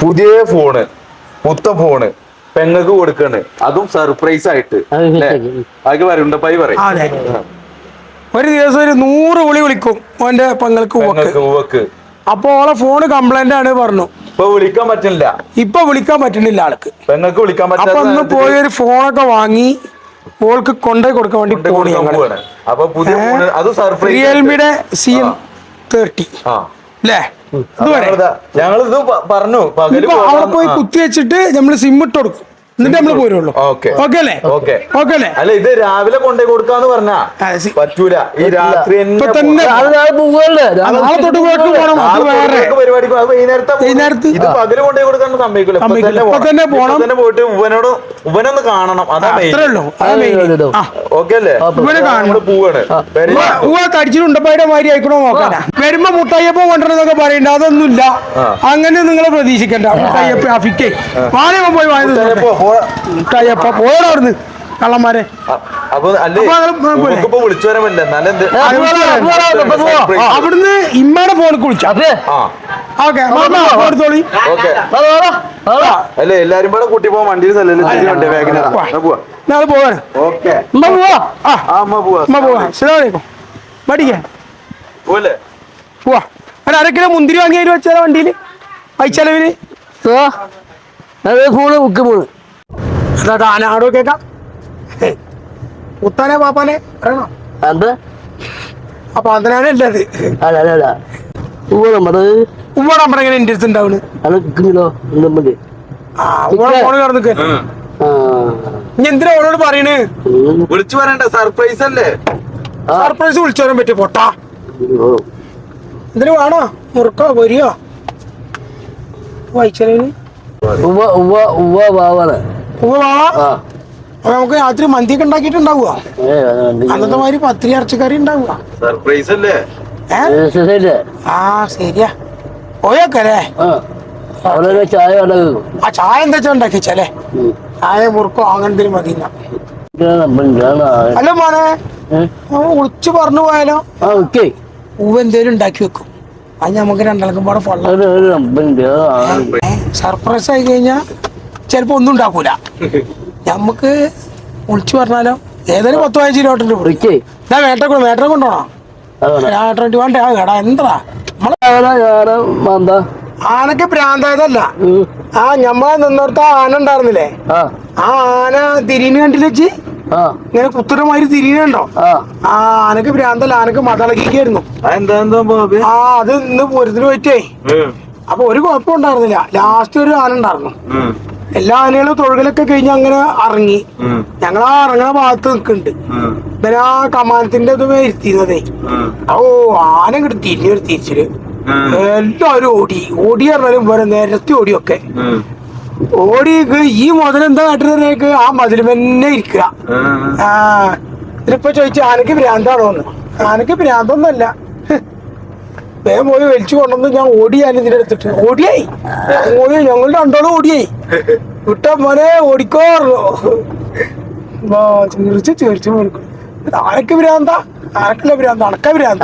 പുതിയ ഫോണ് പുത്തൻ ഫോണ് പെങ്ങക്ക് കൊടുക്കണ്. അതും സർപ്രൈസ് ആയിട്ട്? അതൊക്കെ പൈ പറയും. ഒരു ദിവസം ഒരു നൂറ് വിളി വിളിക്കും ഓന്റെ പെങ്ങൾക്ക് പൂവക്ക് അപ്പൊ ഓളെ ഫോണ് കംപ്ലൈന്റ് ആണ് പറഞ്ഞു. ഇപ്പൊ വിളിക്കാൻ പറ്റില്ല ഇപ്പൊ വിളിക്കാൻ പറ്റുന്നില്ല ആൾക്ക്. പെങ്ങൾക്ക് വിളിക്കാൻ പറ്റില്ല അപ്പൊ ഒന്ന് പോയി ഒരു ഫോണൊക്കെ വാങ്ങി ഓൾക്ക് കൊണ്ടുപോയി കൊടുക്കാൻ വേണ്ടി പോണി ഞങ്ങൾ. അപ്പൊ പുതിയ ഫോണ് അത് സർപ്രൈസ് റിയൽമിയുടെ സി എം തേർട്ടി ആ. അല്ലേ ഞങ്ങളിതാ- പറഞ്ഞു. അവിടെ പോയി കുത്തി വെച്ചിട്ട് നമ്മൾ സിം ഇട്ട് കൊടുക്കും. എന്നിട്ട് നമ്മൾ പോരുള്ളൂ. ഓക്കെ. ഓക്കെ അല്ലേ? ഓക്കെ. ഓക്കെ അല്ലേ? അല്ല ഇത് രാവിലെ കൊണ്ടേ കൊടുക്കാന്ന് പറഞ്ഞാ പറ്റൂല. ഈ രാത്രി തന്നെ നാളെ തൊട്ട് പോയിട്ട് പോണം അത് വേറെ. പരിപാടിക്ക് വൈകുന്നേരത്തെ വൈകുന്നേരത്ത്. ഇത് പകൽ കൊണ്ടേ കൊടുക്കാൻ സമ്മതിക്കില്ല ഇപ്പൊ തന്നെ തന്നെ പോണം. പോണം. തന്നെ പോയിട്ട് ഉവനോട് ഉവനൊന്ന് കാണണം. ഓക്കെ അല്ലേ? പോവാണ്. തടിച്ചിട്ടുണ്ടപ്പായുടെ മാതിരി ആയിക്കണോ വരുമ്പോ മുട്ടയ്യപ്പം കൊണ്ടുവരുന്നൊക്കെ പറയണ്ട. അതൊന്നുമില്ല. അങ്ങനെ നിങ്ങൾ പ്രതീക്ഷിക്കണ്ട. മുട്ടയ്യപ്പ അഫിക്കേ. പോയി വാങ്ങി പോയടാ അവിടുന്ന്. കള്ളന്മാരെ. അവിടുന്ന് ഇമ്മയുടെ ഫോണിൽ വിളിച്ചു. അതെ. ഓക്കെ എടുത്തോളി. അല്ലേ എല്ലാരും കൂടെ കൂട്ടി പോവാൻ വണ്ടിയിൽ സ്ഥലം വണ്ടി വേഗന പോവാ. നാളെ പോവാണ് ഓക്കെ. ഉമ്മ പോവാ. ആ. ആ അമ്മ പോവാ. അമ്മ പോവാ. അസ്സലാമലൈക്കും. മടിക്കാ. പോലെ പോവാ. ഒരു അര കിലോ മുന്തിരി വാങ്ങി അതിൽ വെച്ചാലോ വണ്ടിയിൽ പൈച്ചലവിന് ഫോണ് ബുക്ക് പോണ്. അതാ ആടോ കേക്കാം. ഉത്താനെ പാപ്പാനെ പറയണോ? എന്ത്? അപ്പൊ അതിനാണ് ഉള്ളത് അല്ല അല്ല അല്ല. ഉവ്വ നമ്മത് ഉമ്മ നമ്മുടെ എന്റെ അടുത്ത് ഉണ്ടാവുന്നു അത് ആ ഉമ്മ ഫോണ് കിടന്നിക്ക്. ഇനി എന്തിനാ ഓളോട് പറയണ്? വിളിച്ചു പറയണ്ട സർപ്രൈസ് അല്ലേ? സർപ്രൈസ് വിളിച്ചു വരാൻ പറ്റും പൊട്ടാ. എന്തിനു വേണോ? മുറുക്കോ പൊരിയോ? വായിച്ചലവിന് ഉവ്വ ഉവ്വ ഉവ്വ ബാവാണ് വാ ആ അപ്പൊ നമുക്ക് രാത്രി മന്തിയൊക്കെ ഉണ്ടാക്കിയിട്ടുണ്ടാവുക. അന്നത്തെ മാതിരി പത്തിരി ഇറച്ചിക്കറി ഉണ്ടാവുക. സർപ്രൈസ് അല്ലേ? ആ ശരിയാ. പോയൊക്കെ ആ. അവിടെ ഒരു ചായ ആ ചായ എന്താ ഉണ്ടാക്കിച്ചല്ലേ ചായ മുറുക്കോ അങ്ങനത്തെ മതി. അല്ല മോനെ വിളിച്ചു പറഞ്ഞു പോയാലോ? ഉവ എന്തേലും ഉണ്ടാക്കി വെക്കും. അത് നമുക്ക് രണ്ടാൾക്കും പാടെ സർപ്രൈസ് ആയി കഴിഞ്ഞാ ചിലപ്പോ ഒന്നും ഉണ്ടാക്കൂല. നമുക്ക് വിളിച്ചു പറഞ്ഞാലോ? ഏതായാലും പത്ത് പതിനഞ്ച് കിലോമീറ്റർ വിളിക്കും ഞാൻ വേട്ട വേട്ട കൊണ്ടോണോ? അതാണ്. വേട്ട വേണ്ട ആ കേടാ എന്താ? ആനക്ക് പ്രാന്തായതല്ല. ആ ഞമ്മളെ നിന്നോടത്ത് ആന ഉണ്ടായിരുന്നില്ലേ? ആ. ആന തിരിഞ്ഞു കണ്ടില്ല വെച്ച് ഇങ്ങനെ കുത്തരമാതിരി തിരിയുന്നുണ്ടോ ആ. ആ ആനക്ക് ഭ്രാന്തല്ല ആനക്ക് ബാബി? ആ അത് ഇന്ന് പൂരത്തിന് പറ്റേ അപ്പൊ ഒരു കുഴപ്പം ഉണ്ടായിരുന്നില്ല. ലാസ്റ്റ് ഒരു ആന ഉണ്ടായിരുന്നു. എല്ലാ ആനകളും തൊഴുകലൊക്കെ കഴിഞ്ഞ് അങ്ങനെ ഇറങ്ങി. ഞങ്ങൾ ആ ഇറങ്ങണ ഭാഗത്ത് നിൽക്കുന്നുണ്ട്. ഇവർ ആ കമാനത്തിന്റെ ഇത് ഇരുത്തിയിരുന്നതേ. ഓ ആന ഇങ്ങോട്ട് തിരിഞ്ഞു ഒരു തിരിച്ചിൽ എല്ലാവരും ഓടി. ഓടി പറഞ്ഞാലും ഇവരെ നേരത്തെ ഓടിയൊക്കെ. ഓടി ഈ മുതൽ എന്താ കാട്ടുന്നതിനേക്ക് ആ മതിൽ തന്നെ ഇരിക്കുക. ആ ഇതിലിപ്പോ ചോദിച്ചു ആനക്ക് ഭ്രാന്താണോന്ന്? ആനക്ക് ഭ്രാന്തൊന്നല്ല വേഗം പോയി വലിച്ചു കൊണ്ടുവന്ന് ഞാൻ ഓടിയാൻ ഇതിന്റെ അടുത്തിട്ട്. ഓടിയായി? ഓടി ഞങ്ങൾ രണ്ടോളം ഓടിയായി. വിട്ട മോനെ ഓടിക്കോറോ ചിരിച്ച് ചിരിച്ചു കൊടുക്കും ആനക്ക് ഭ്രാന്ത? ആനക്കല്ല ഭ്രാന്ത? അണക്ക ഭ്രാന്ത?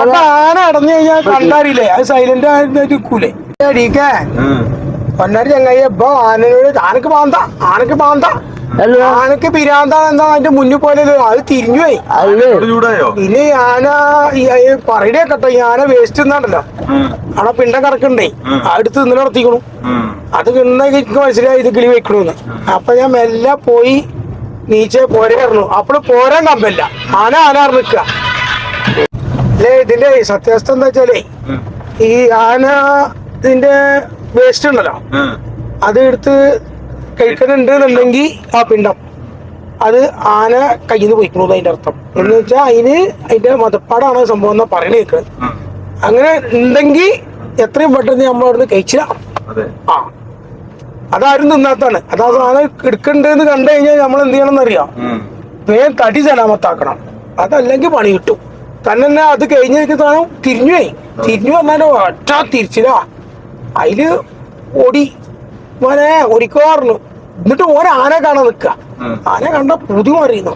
അപ്പൊ ആന അടഞ്ഞു കഴിഞ്ഞാൽ കണ്ടാറിയില്ലേ അത് സൈലന്റ് ആയിട്ട് നിൽക്കൂലേ? അടിക്കേ പൊന്നാരി ചങ്ങായി ഇപ്പൊ ആനയോട് ആനക്ക് മാന്ത ആനക്ക് മാന്ത ആനക്ക് പിരാന്താണ് എന്താ അതിന്റെ മുന്നിൽ പോയത്? അത് തിരിഞ്ഞു പോയി. ഈ ആന ഈ പറയണേ കേട്ടോ ഈ ആന വേസ്റ്റ് തിന്നാണ്ടല്ലോ. അവിടെ പിണ്ടം കറക്കണ്ടേ? അടുത്ത് ഇന്നലെ നടത്തിക്കണു. അത് എനിക്ക് മനസ്സിലായി ഇത് കിളി വെക്കണമെന്ന് അപ്പൊ ഞാൻ മെല്ലെ പോയി നീച്ചെ പോരായിരുന്നു. അപ്പോൾ പോരാൻ കമ്പല്ല. ആന ആന നിൽക്കുക അല്ലേ ഇതിന്റെ സത്യാവസ്ഥ എന്താ വെച്ചാലേ ഈ ആന ഇതിന്റെ വേസ്റ്റ് ഉണ്ടല്ലോ. അത് എടുത്ത് കഴിക്കുന്നുണ്ട് എന്നുണ്ടെങ്കിൽ ആ പിണ്ടം. അത് ആന കയ്യിൽ നിന്ന് പോയിക്കണു അതിന്റെ അർത്ഥം. എന്ന് വെച്ചാൽ അതിന് അതിന്റെ മതപ്പാടാണ് സംഭവം എന്നാ പറയണേ അങ്ങനെ ഉണ്ടെങ്കിൽ എത്രയും പെട്ടെന്ന് നമ്മൾ അവിടുന്ന് കഴിച്ചില്ല. ആ. അതാരും തിന്നാത്താണ് അതാ സാധനം എടുക്കണ്ടെന്ന് കണ്ടു കഴിഞ്ഞാൽ നമ്മൾ എന്ത് ചെയ്യണം എന്നറിയാം? വേഗം തടി സലാമത്താക്കണം. അതല്ലെങ്കിൽ പണി കിട്ടും. തന്നെ തന്നെ അത് കഴിഞ്ഞ സാധനം തിരിഞ്ഞു പോയി. തിരിഞ്ഞു വന്നാലോ ഒറ്റ തിരിച്ചില്ല അതിൽ ഓടി മോനെ ഓടിക്കോറുന്നു എന്നിട്ട് ഓരോ ആന കാണാൻ നിക്ക ആന കണ്ട പുതു അറിയുന്നു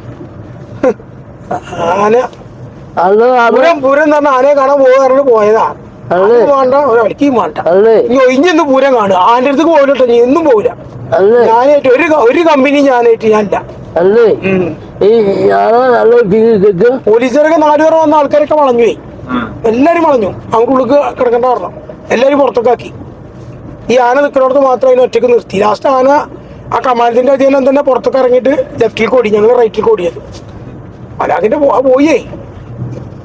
ആന. പുരം പുരം പൂരം പൂരം എന്ന് പറഞ്ഞ ആനയെ കാണാൻ പോകാറുണ്ട് പോയതാ. വേണ്ട ഒരടിക്കും വേണ്ട. ഇനി ഒഴിഞ്ഞെന്ന് പൂരം കാണുക. ആന്റെ അടുത്ത് പോകലോട്ടോ നീ എന്നും പോകില്ല ഞാനായിട്ട് ഒരു ഒരു കമ്പനി ഞാനായിട്ട് ഞാനില്ല. പോലീസുകാരൊക്കെ നാലുപേർ വന്ന ആൾക്കാരൊക്കെ വളഞ്ഞു പോയി. എല്ലാരും വളഞ്ഞു. അങ്ങോട്ട് ഉള്ളിൽ കിടക്കേണ്ട പറഞ്ഞു എല്ലാരും പുറത്തൊക്കെ ആക്കി. ഈ ആന നിൽക്കുന്നിടത്ത് മാത്രം അതിനെ ഒറ്റയ്ക്ക് നിർത്തി. ലാസ്റ്റ് ആന ആ കമാലത്തിന്റെ അധീനം തന്നെ പുറത്തൊക്കെ ഇറങ്ങിയിട്ട് ലെഫ്റ്റിൽ ഓടി. ഞങ്ങൾ റൈറ്റിൽ ഓടിയത്. അലാതിന്റെ പോയേ.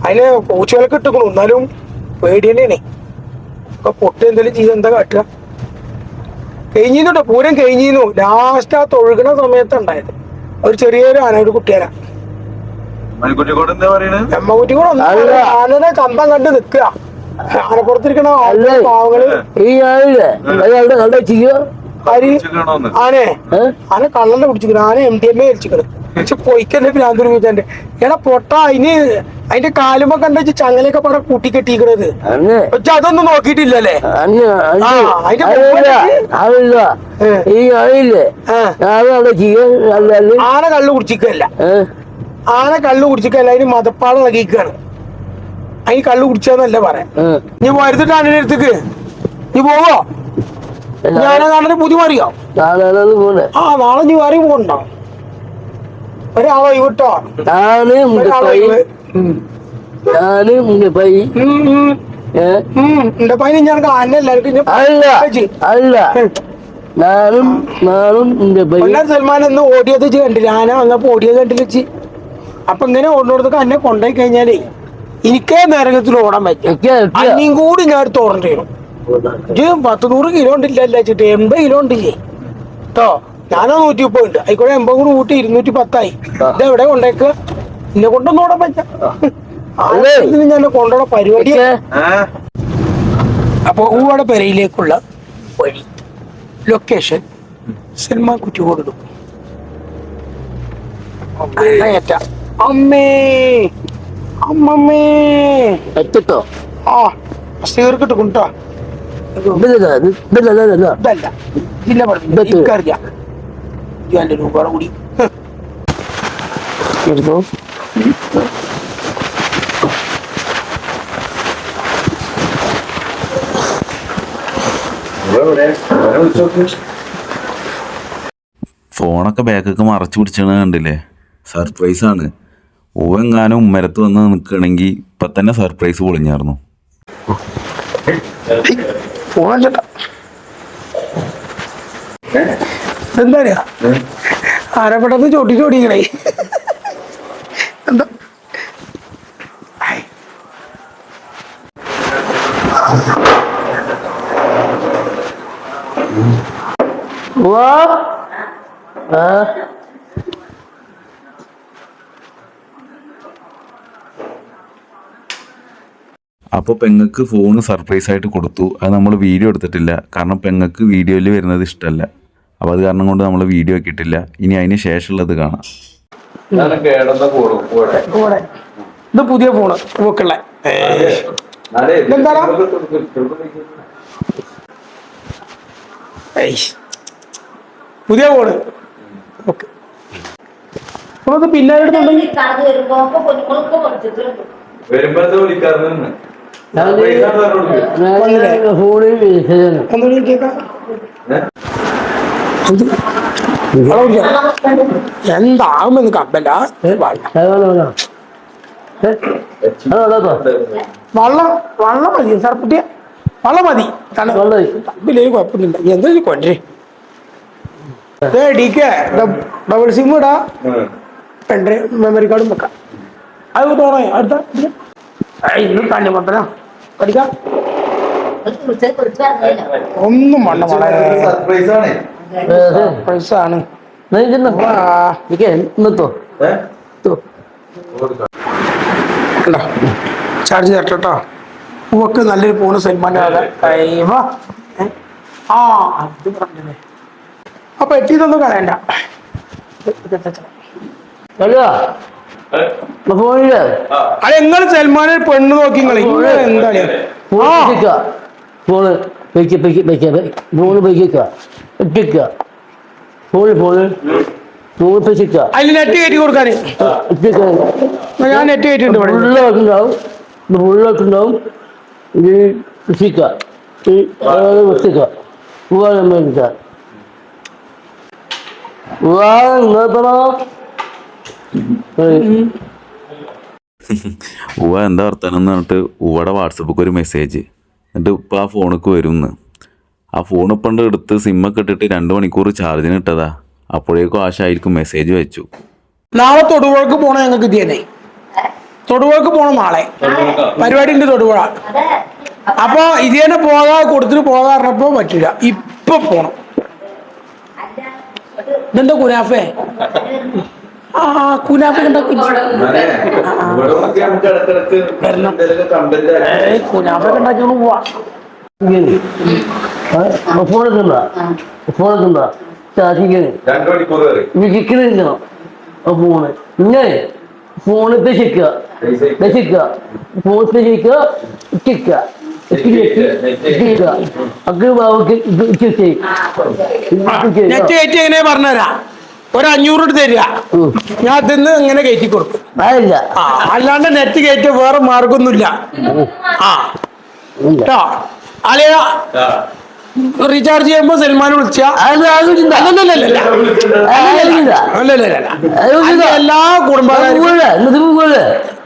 അതിന് കോച്ചുകളൊക്കെ ഇട്ടുക്കണു. എന്നാലും പേടി തന്നെയാണേ ഒക്കെ പൊട്ട് എന്തെങ്കിലും ചെയ്ത് എന്താ കാട്ടുക? കഴിഞ്ഞിട്ടോ പൂരം കഴിഞ്ഞിരുന്നു. ലാസ്റ്റ് ആ തൊഴുകണ സമയത്ത് ഉണ്ടായത്. ഒരു ചെറിയൊരു ആന ഒരു കുട്ടിയാനാ. കൂടെ അല്ല. പറയാതെ ആനയുടെ കമ്പം കണ്ട് നിക്കുക ആനപ്പുറത്തിരിക്കണ പാവങ്ങൾ. ഈ ഞാനില്ലേ അയാളുടെ ചെയ്യ ആനെ. ആന കള്ളന്റെ കുടിച്ചിക്കണ ആന എം ഡി എം എ കഴിച്ചിക്കണ് പക്ഷെ പൊയ്ക്കല്ലേ ഭ്രാന്തൊരു വീട്ടാന്റെ എടാ പൊട്ട അതിന് അതിന്റെ കാലുമ്പോ കണ്ട ചങ്ങലൊക്കെ പറ കൂട്ടി കെട്ടിക്കണത് പക്ഷെ അതൊന്നും നോക്കിയിട്ടില്ലല്ലേ. ഈ അല്ലല്ലേ ആന കള്ളു കുടിച്ചിക്കല്ല ആന കള്ളു കുടിച്ചിക്കല്ല അതിന് മതപ്പാട് നൽകിക്കാണ് അതിന് കള്ളു കുടിച്ചതെന്നല്ല പറയാം. നീ വരുത്തിട്ട് ആനയുടെ അടുത്തേക്ക്? നീ പോവോ? ഞാനെ കാണുന്ന പുതിയ മാറിയോ? ആ നാളെ നീ മാറി പോകണ്ടോ ഒരാളോ ഇവിട്ടോ ഞാൻ ഞാൻ എല്ലാവർക്കും അല്ല. അല്ല. ഞാനും സൽമാൻ എന്ന് ഓടിയത് കണ്ടില്ല? ആന വന്നപ്പോ ഓടിയത് കണ്ടില്ല വെച്ച് അപ്പൊ ഇങ്ങനെ ഓടിനോടത്തൊക്കെ എന്നെ കൊണ്ടുപോയി കഴിഞ്ഞാലേ എനിക്കേ നരകത്തിൽ ഓടാൻ പറ്റും. അന്നിയും കൂടി ഞാൻ എടുത്ത് ഓടേണ്ടി വരും. ഇജ്ജ് പത്ത് നൂറ് കിലോ ഉണ്ടില്ല ചേട്ടി എൺപത് കിലോ ഉണ്ടില്ലേ? കേട്ടോ ഞാനാ നൂറ്റി മുപ്പത് ഉണ്ട് ആയിക്കോട്ടെ എൺപത് കൂടി കൂട്ടി ഇരുന്നൂറ്റി പത്തായി. ഇത് എവിടെ കൊണ്ടേക്കുക എന്നെ കൊണ്ടൊന്നും ഓടാൻ പറ്റാം ആവശ്യത്തിന് ഞാൻ കൊണ്ടുപോണ പരിപാടി? അപ്പൊ ഊവട പെരയിലേക്കുള്ള വഴി ലൊക്കേഷൻ സിനിമ കുറ്റി കൊടുക്കും അമ്മേ. അമ്മമ്മേ. എത്തിട്ടോ? ആ സ്ത്രീകർക്ക് കൊണ്ടോ ഇതില്ല ജില്ല രൂപയുടെ കൂടി. എടുത്തോ ഫോണൊക്കെ ബാക്കൊക്കെ മറച്ചു പിടിച്ചാണ് കണ്ടില്ലേ? സർപ്രൈസ് ആണ്. ഓവെങ്ങാനും ഉമ്മരത്ത് വന്ന് നിൽക്കണമെങ്കിൽ ഇപ്പൊ തന്നെ സർപ്രൈസ് പൊളിഞ്ഞായിരുന്നു എന്താ അറിയാ ആരപ്പെട്ടത് ചോട്ടി ചോടിക്കണേ എന്താ? വാ ആ. അപ്പോൾ പെങ്ങക്ക് ഫോൺ സർപ്രൈസ് ആയിട്ട് കൊടുത്തു. അത് നമ്മൾ വീഡിയോ എടുത്തിട്ടില്ല. കാരണം പെങ്ങക്ക് വീഡിയോയിൽ വരുന്നത് ഇഷ്ടമല്ല അപ്പോൾ അത് കാരണം കൊണ്ട് നമ്മൾ വീഡിയോ ഇട്ടില്ല ഇനി അതിന് ശേഷമുള്ളത് കാണാം. ഇത് പുതിയ ഫോണ്? പുതിയ ഫോണ് ഓക്കെ. പിന്നെ വരുമ്പോ ഒക്കെ എന്താകുമെന്ന് ഹലോ വള്ളം വള്ളം മതി സർപ്പുട്ടിയ വള്ളം മതി. തമ്പിലേക്ക് കുഴപ്പമൊന്നുമില്ല. എന്താ കൊണ്ടേ. ഡിക്ക് ഡബിൾ സിം ഇടാ. പെൻഡ്രൈവ് മെമ്മറി കാർഡും വെക്കാം. അത് തോന്നേ അടുത്ത. ഇന്ന് തന്നെ മൊത്തനാ പഠിക്കാം. ഒന്നും വേണ്ട വളരെ സർപ്രൈസ് ആണ്. പൈസ ചാർജ് തരട്ടോ പൂവക്ക് നല്ലൊരു പൂണ് സൽമാന്റെ? ആ അത് പറഞ്ഞേ അപ്പൊ എത്തിയതൊന്നും കളയണ്ട അത് നിങ്ങൾ സൽമാനെ പെണ്ണ് നോക്കി ഇങ്ങൾ എന്താണ് ഫോണ് ഫോണ് അതിൽ നെറ്റ് കയറ്റി ഞാൻ നെറ്റ് വൃത്തിക്ക വൃത്തിക്ക വേണ്ടിട്ട ഇങ്ങോട്ടോ ഉവ എന്താ വർത്താനം എന്ന് പറഞ്ഞിട്ട് ഉവയുടെ വാട്സപ്പിൽ ഒരു മെസ്സേജ്. എന്നിട്ട് ഇപ്പോൾ ആ ഫോണിക്ക് വരും ആ ഫോൺ ഇപ്പണ്ട് എടുത്ത് സിമ്മൊക്കെ ഇട്ടിട്ട് രണ്ട് മണിക്കൂർ ചാർജിന് ഇട്ടതാ. അപ്പോഴേക്കും ആശായിരിക്കും മെസ്സേജ് വെച്ചു. നാളെ തൊടുപുഴക്ക് പോണ ഞങ്ങൾക്ക് ഇതിയനെ തൊടുപുഴക്ക് പോണം നാളെ. പരിപാടി ഉണ്ട് തൊടുപുഴ. അപ്പൊ ഇത് തന്നെ പോകാ കൊടുത്തിട്ട് പോകാ പറഞ്ഞപ്പോ പറ്റില്ല ഇപ്പൊ പോണം. ഇതെന്താ കുനാഫേ? ആ പോവാ. നിൽക്കണം. ആ ഫോണ് ഇങ്ങനെ ഫോണിൽ ദശിക്കുക ദശിക്കുക ഫോൺ ദശിക്കുക എങ്ങനെ പറഞ്ഞുതരാ? ഒരു അഞ്ഞൂറ് എടുത്ത് തരിക ഞാൻ തിന്ന് ഇങ്ങനെ കയറ്റി കൊടുക്കും. അതല്ല ആ അല്ലാണ്ട് നെറ്റ് കയറ്റി വേറെ മാർഗമൊന്നുമില്ല ആ. ഇല്ല. കേട്ടോ അളിയ റീചാർജ് ചെയ്യുമ്പോ സൽമാൻ വിളിച്ച? എല്ലാ കുടുംബക്കാരും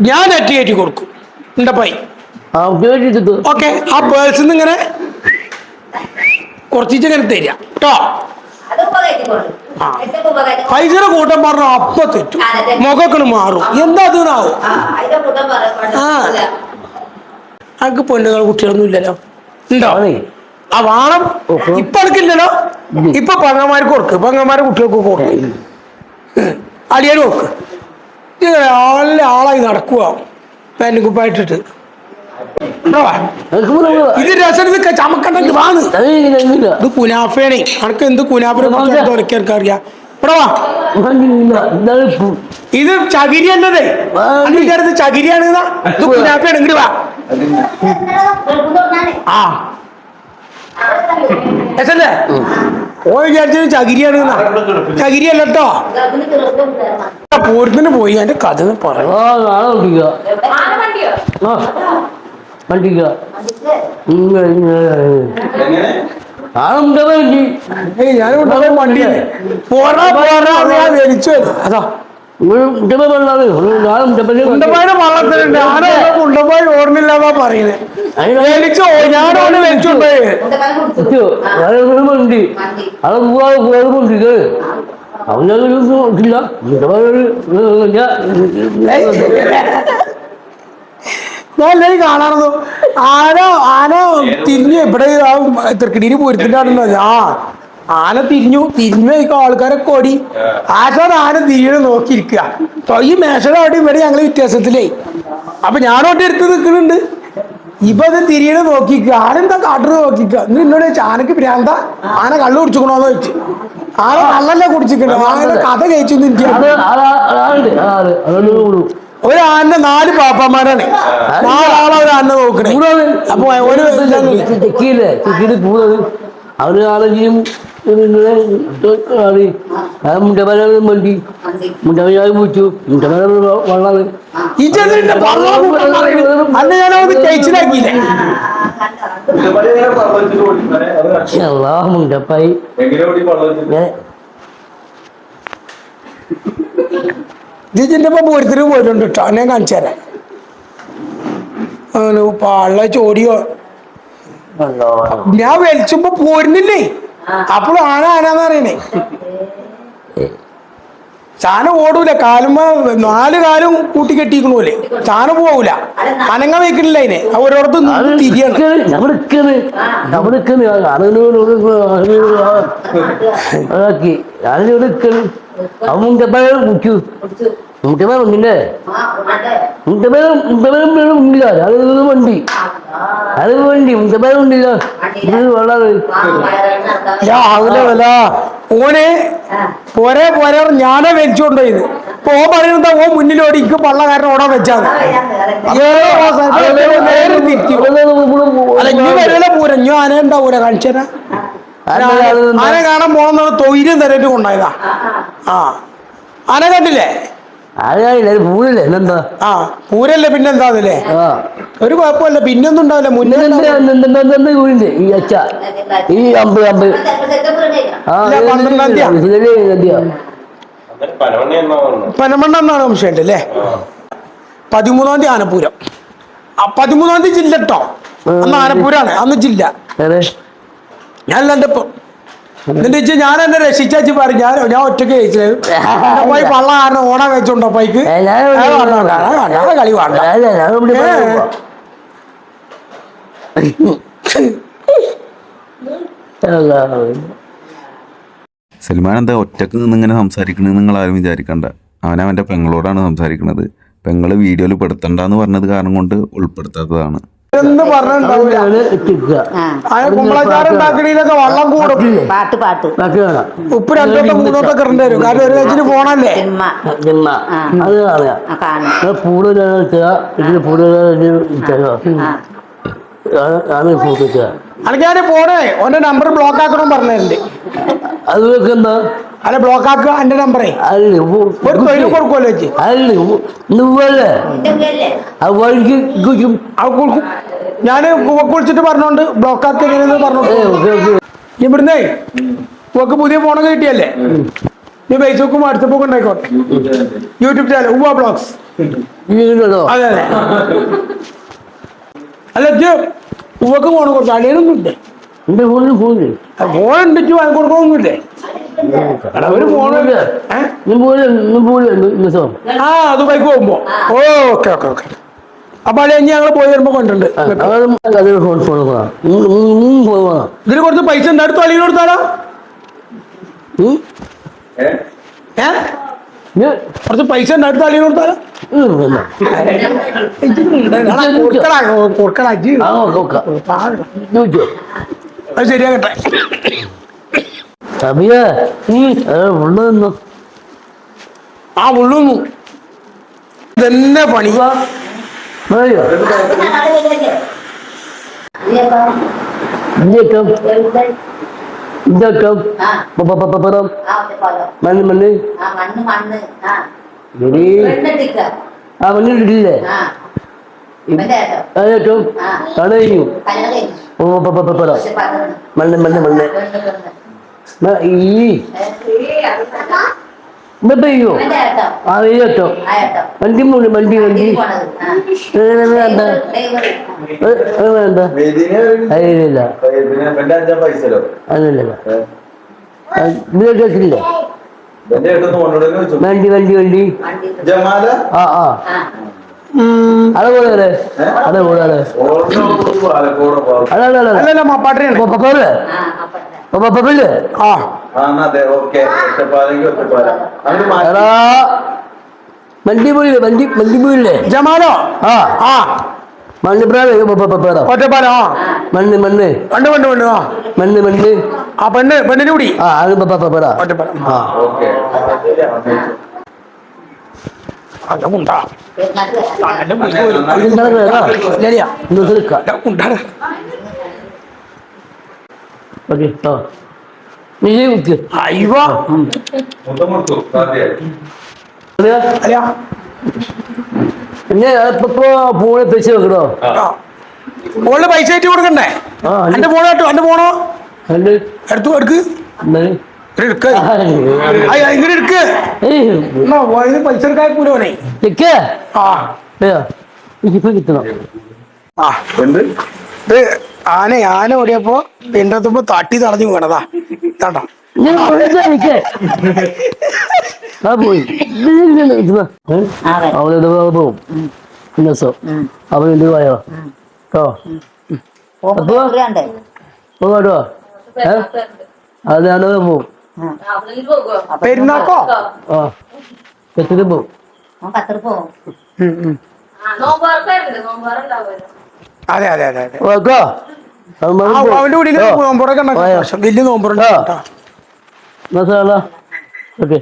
ഞാൻ നെറ്റ് കയറ്റി കൊടുക്കും. എന്റെ പൈ. ഓക്കെ. ആ പേഴ്സിന്ന് ഇങ്ങനെ കുറച്ചിട്ട് ഇങ്ങനെ തരിക. കേട്ടോ പൈസയുടെ കൂട്ടം പറഞ്ഞു അപ്പ തെറ്റും. മുഖക്കണ് മാറും. എന്താ അതിനാവും ആ അനക്ക് പെണ്ണുങ്ങൾ കുട്ടികളൊന്നും ഇല്ലല്ലോ. ഉണ്ടോ? ആ വാണം. ഇപ്പൊ? എടുക്കില്ലല്ലോ ഇപ്പൊ പങ്ങന്മാർക്ക് കൊടുക്ക്. പങ്ങന്മാരെ കുട്ടികൾക്ക് കൊടുക്കും. അടിയാലും നോക്ക് നല്ല ആളായി നടക്കുക പാന്റും കുപ്പായിട്ടിട്ട്. ഇത് രസം ഇത് ചമക്കണ്ടെങ്കിൽ അതില്ല ഇത് കുനാഫേണേ. അനക്ക് എന്ത് കുനാഫിനെ കുറിച്ച് എനിക്ക് അറിയാം? ഇവിടെ വാ. ഇത് ചകിരി എന്നതേ അന്നിക്കടുത്ത് ചകിരിയാണ് ഇതാ. കുനാഫയാണ് ഇങ്ങോട്ട് വാ. ആ. എസല്ലേ ഓ വിചാരിച്ചത് ചകിരിയാണ് ഇതാ. ചകിരി അല്ല കേട്ടോ പൂരത്തിന് പോയി. എന്റെ കഥ പറയും. ആ നാളെ ഓടിക്കുക വണ്ടിയോ ആ വണ്ടിക്കുക നാളെ മുണ്ടേ വണ്ടി ഏയ് ഞാൻ കൊണ്ടുപോകാൻ വണ്ടി പോരാ പോരാ എന്ന് ഞാൻ വലിച്ചു അതാ കുണ്ടമ്പായി ഓർമ്മില്ലാതാ പറയുന്നത് ഞാനോട് വലിച്ചുണ്ടായി അത് പോവാതെ പോയത് കൊണ്ടിരിക്കുക അവനൊരു ഇല്ല. ഞാൻ കാണാറുന്നു ആന ആന തിരിഞ്ഞു ഇവിടെ ആ തൃക്കിടിയിൽ പൂരത്തിന്റെ ആണല്ലോ ആ ആന തിരിഞ്ഞു തിരിഞ്ഞു ആൾക്കാരെ കൊടി ആശാണ് ആശാൻ ആന തിരിഞ്ഞു നോക്കിയിരിക്കുക ഈ മേശയുടെ അവിടെ ഇവിടെ ഞങ്ങൾ വ്യത്യാസത്തിലേ അപ്പൊ ഞാനോട്ട് എടുത്ത് നിൽക്കുന്നുണ്ട് ഇപ്പൊ അത് തിരിയണ നോക്കിക്കുക ആനെന്താ കാട്ടറ് നോക്കിക്കുക എന്നിട്ട് എന്നോട് ചോദിച്ചു ആനക്ക് ഭ്രാന്ത ആന കള്ളു കുടിച്ചുക്കണോന്ന് ചോദിച്ചു ആന കള്ളല്ല കുടിച്ചിക്കണോ ആന കഥ കഴിച്ചു എനിക്ക് ഒരു ആന നാല് പാപ്പന്മാരാണ്. നാലാളെ ഒരു ആന നോക്കണേ അപ്പൊ ഒരു അവർ മുണ്ടമരം വണ്ടി മുണ്ടമരം വിളിച്ചു. മുണ്ടമരം പറയുന്നു. അന്ന് ഞാനത് കഴിച്ചിലാക്കിയില്ലേ മുണ്ടപ്പായി. ജിജിന്റെ ഇപ്പൊ പൂരത്തിന് പോയിട്ടുണ്ട് കേട്ടോ ഞാൻ കാണിച്ചു തരാം. അങ്ങനെ പള്ള ചോടിയോ? ഞാൻ വലിച്ചുമ്പോ പോരുന്നില്ലേ അപ്പോൾ ആന ആനാന്ന് പറയണേ. സാധനം ഓടൂല കാലുമ്പോ നാല് കാലും കൂട്ടി കെട്ടിക്കണൂലേ ചാന പോവൂല. അനങ്ങ വെക്കണില്ല അതിനെ. ഓരോടത്ത് തിരിയാണ്. വണ്ടി. അത് വണ്ടി. മുണ്ടപ്പായ ഉണ്ടില്ല വില. ഓനെ പോരെ പോരെ ഞാനേ ഇത്. ഇപ്പൊ ഓ പറയുന്നത് ഓ മുന്നിലോടി ഇക്ക് പള്ള കാരണം ഓടാൻ വെച്ചാണ്. പൂര നേരെ തിരിച്ചു അല്ല ഇനി വരല പൂരം. ഇനി ആന ഉണ്ടാവൂല കാണിച്ചരാ? ആന കാണാൻ പോണെന്നാണ് തൊയിലും തരട്ട് കൊണ്ടായതാ. ആ ആന കണ്ടില്ലേ? ആ പൂരല്ലേ ആ. ഒരു കുഴപ്പമില്ല പിന്നൊന്നും ഉണ്ടാവില്ല. മുന്നേ ഈ അച്ഛ ഈ ആ പന്ത്രണ്ടാം പനമണ്ണ എന്നാണ് സംശയമുണ്ട് അല്ലേ പതിമൂന്നാം തീയതി ആനപ്പൂരം. ആ പതിമൂന്നാം തീയതി ജില്ല കേട്ടോ അന്ന് ആനപ്പൂരാണ് അന്ന് ജില്ല. ഞാൻ എന്റെ എന്നിട്ട് വെച്ചാൽ ഞാൻ എന്നെ രക്ഷിച്ചു പറഞ്ഞു ഞാൻ ഞാൻ ഒറ്റയ്ക്ക് ജയിച്ചത്. പോയി പള്ള കാരണം ഓണ വെച്ചോണ്ടോ പൈക്ക്? കളി വേണ്ട. സൽമാൻ എന്താ ഒറ്റയ്ക്ക് നിന്ന് ഇങ്ങനെ സംസാരിക്കണെന്ന് നിങ്ങൾ ആരും വിചാരിക്കണ്ട. അവൻ അവന്റെ പെങ്ങളോടാണ് സംസാരിക്കുന്നത് പെങ്ങൾ വീഡിയോയിൽ പെടുത്തണ്ടെന്ന് പറഞ്ഞത് കാരണം കൊണ്ട് ഉൾപ്പെടുത്താത്തതാണ്. എന്ന് പറഞ്ഞിട്ടുണ്ടാവില്ല. വെള്ളം കൂടും. പാട്ട് പാട്ട് ഉപ്പ് രണ്ടോട്ടം മൂന്നോട്ടം ഇടേണ്ടി വരും. കാരണം ഒരു കച്ചിന് പോണല്ലേ. അത് കാണുക. ഇതിന് കൂടുതലാണ് ആ. ആണ് ഞാൻ പോണേ. ഓന്റെ നമ്പർ ബ്ലോക്ക് ആക്കണം പറഞ്ഞിട്ടുണ്ട്. അത് വെക്കുന്ന അല്ല ബ്ലോക്ക് ആക്കുക എന്റെ നമ്പറേ അല്ല ഒരു തൊഴിൽ കൊടുക്കുമല്ലോ ചേച്ചി. അല്ല കൊടുക്കും ഞാൻ കുളിച്ചിട്ട് പറഞ്ഞോണ്ട് ബ്ലോക്ക് ആക്കി എങ്ങനെയെന്ന് പറഞ്ഞോണ്ട്. ഇവിടുന്നേ ഉവക്ക് പുതിയ ഫോണൊക്കെ കിട്ടിയല്ലേ? നീ ഫേസ്ബുക്കും വാട്സപ്പും ഉണ്ടായിക്കോട്ടെ. യൂട്യൂബ് ചാനൽ ഉവ ബ്ലോഗ്സ് അതെ അതെ. അല്ല ഉവക്ക് ഫോൺ കൊടുക്കും. അളിയനൊന്നും ഇല്ലേ? ഫോൺ ഉണ്ടിച്ച് വാങ്ങി കൊടുക്കണമൊന്നുമില്ലേ ഒരു ഫോൺ ആ അത് ബൈക്ക് പോകുമ്പോ. Okay okay okay. അപ്പൊ അത് ഞങ്ങൾ പോയി വരുമ്പോ കൊണ്ടുണ്ട് ഇതിന് കുറച്ച് പൈസ ഉണ്ട്. അടുത്ത് അളിയിൽ കൊടുത്താലോ ഏ? കുറച്ച് പൈസ ഉണ്ട്. അടുത്ത് അളിയിൽ കൊടുത്താലോ കൊടുക്കടാ കൊടുക്കടാ അത് ശരിയാകട്ടെ. തമിഴ ഉള്ളതെന്നോ ആ ഉള്ളുന്നു ഇതന്നെ പണി പറയോ ഇഞ്ചക്കം ഇഞ്ചക്കം പപ്പരം മണ്ണ് മണ്ണ്. ആ മണ്ണിട്ടില്ലേ അതേറ്റവും കല്യാണം കഴിഞ്ഞു. ഓ പറഞ്ഞു മണ്ണ് മണ്ണ് മണ്ണ്. ഈ പെയ്യോ ആ കേട്ടോ വണ്ടി മൂന്ന് വണ്ടി വണ്ടി. അതെ അതെ അതെ അതെ വേണ്ട. അതെ അതെ അതെ അതെ അതിലില്ല അതെ അതിലില്ല അതെ അതെ വണ്ടി വണ്ടി വണ്ടി. അതെ അതെ ആ ആ. അതെ അതെ അതെ അതെ അതെ അതെ അതെ അതെ അല്ലല്ല മാപ്പാട്ടറിയാണ് പപ്പല്ലേ ആ എടാ. വണ്ടി വണ്ടി പോയില്ലേ ജമാലോ. ആ. ആ. മണ്ണ് പ്രായം പപ്പേടാ ഒറ്റപ്പാലോ ആ. മണ്ണ് മണ്ണ്. ഉണ്ട് ഉണ്ട് ഉണ്ട് ആ. മണ്ണ് മണ്ണ്. ആ പെണ്ണ് പെണ്ണിന് കൂടി. ആ അത് പപ്പേടാ ഒറ്റപ്പാലം ആ. അതുണ്ടാ ഉണ്ടാ ഓക്കെ ആ നീ കുത്തി അയ്യോ. പിന്നെ ഇപ്പൊ ഫോണിൽ പൈസ വെക്കണോ? ആ. ഫോണിൽ പൈസ ആയിട്ട് കൊടുക്കണ്ടേ? എന്റെ ഫോൺ കേട്ടോ എന്റെ ഫോണോ എടുത്തു എടുക്ക്. ഇങ്ങനെ എടുക്ക്. പൈസ എടുക്കാൻ കൂലോനെ ആ. ഇപ്പൊ കിട്ടണം. ആ. എന്ത്? ആന ആന ഓടിയപ്പോ പിണ്ടത്തുമ്പോ തട്ടി തടഞ്ഞു വീണതാ. കേട്ടോ ഞാൻ. ആ പോയി. അവളുടെ എന്ത് പോയോ? കേട്ടോ പോകട്ടോ അത് ഞാൻ പോവും. പെരുന്നാക്കോ? ആ. കെട്ടിട്ട് പോവും. പോകും. അതെ അതെ അതെ അതെ. ഓക്കോ അത് മതി ആ പോവും. അവന്റെ കൂടി കേട്ടോ? നോമ്പുറൊക്കെ പോയോ? ഉണ്ടാക്കും വലിയ നോമ്പുറുണ്ട് ആ. കേട്ടോ മസാല. ഓക്കെ.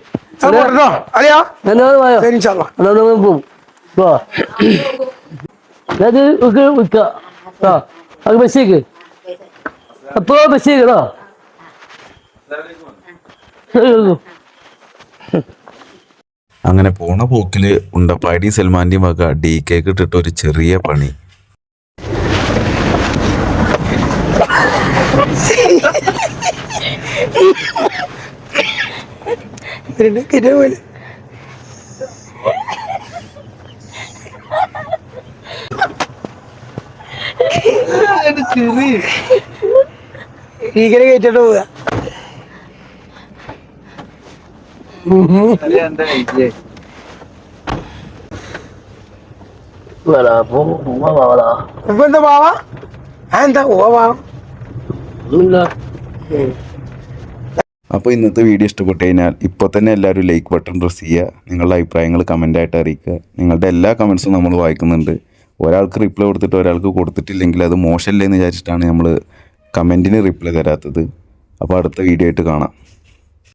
അത് വിൽക്കാം ആ. അത് ബസ്സിക്ക്. അപ്പോ ബസ്സിക്ക് കേട്ടോ? അങ്ങനെ പോണ പോക്കിൽ ഉണ്ടപ്പാടി സൽമാന്റെയും വക ഡി കേക്ക് ഇട്ടിട്ട് ഒരു ചെറിയ പണി പിന്നെ കിട്ടിയ പോലെ ഭീകര കയറ്റിട്ട് പോവുക. വരാ പോ ഉമ്മ വാടാ ഇപ്പൊ എന്താ ആ എന്താ ഓ പാവ അപ്പോൾ ഇന്നത്തെ വീഡിയോ ഇഷ്ടപ്പെട്ടു കഴിഞ്ഞാൽ ഇപ്പോൾ തന്നെ എല്ലാവരും ലൈക്ക് ബട്ടൺ പ്രസ് ചെയ്യുക നിങ്ങളുടെ അഭിപ്രായങ്ങൾ കമന്റായിട്ട് അറിയിക്കുക. നിങ്ങളുടെ എല്ലാ കമൻസും നമ്മൾ വായിക്കുന്നുണ്ട്. ഒരാൾക്ക് റിപ്ലൈ കൊടുത്തിട്ട് ഒരാൾക്ക് കൊടുത്തിട്ടില്ലെങ്കിൽ അത് മോശമല്ലേ എന്ന് വിചാരിച്ചിട്ടാണ് നമ്മൾ കമന്റിന് റിപ്ലൈ തരാത്തത്. അപ്പോൾ അടുത്ത വീഡിയോ ആയിട്ട് കാണാം.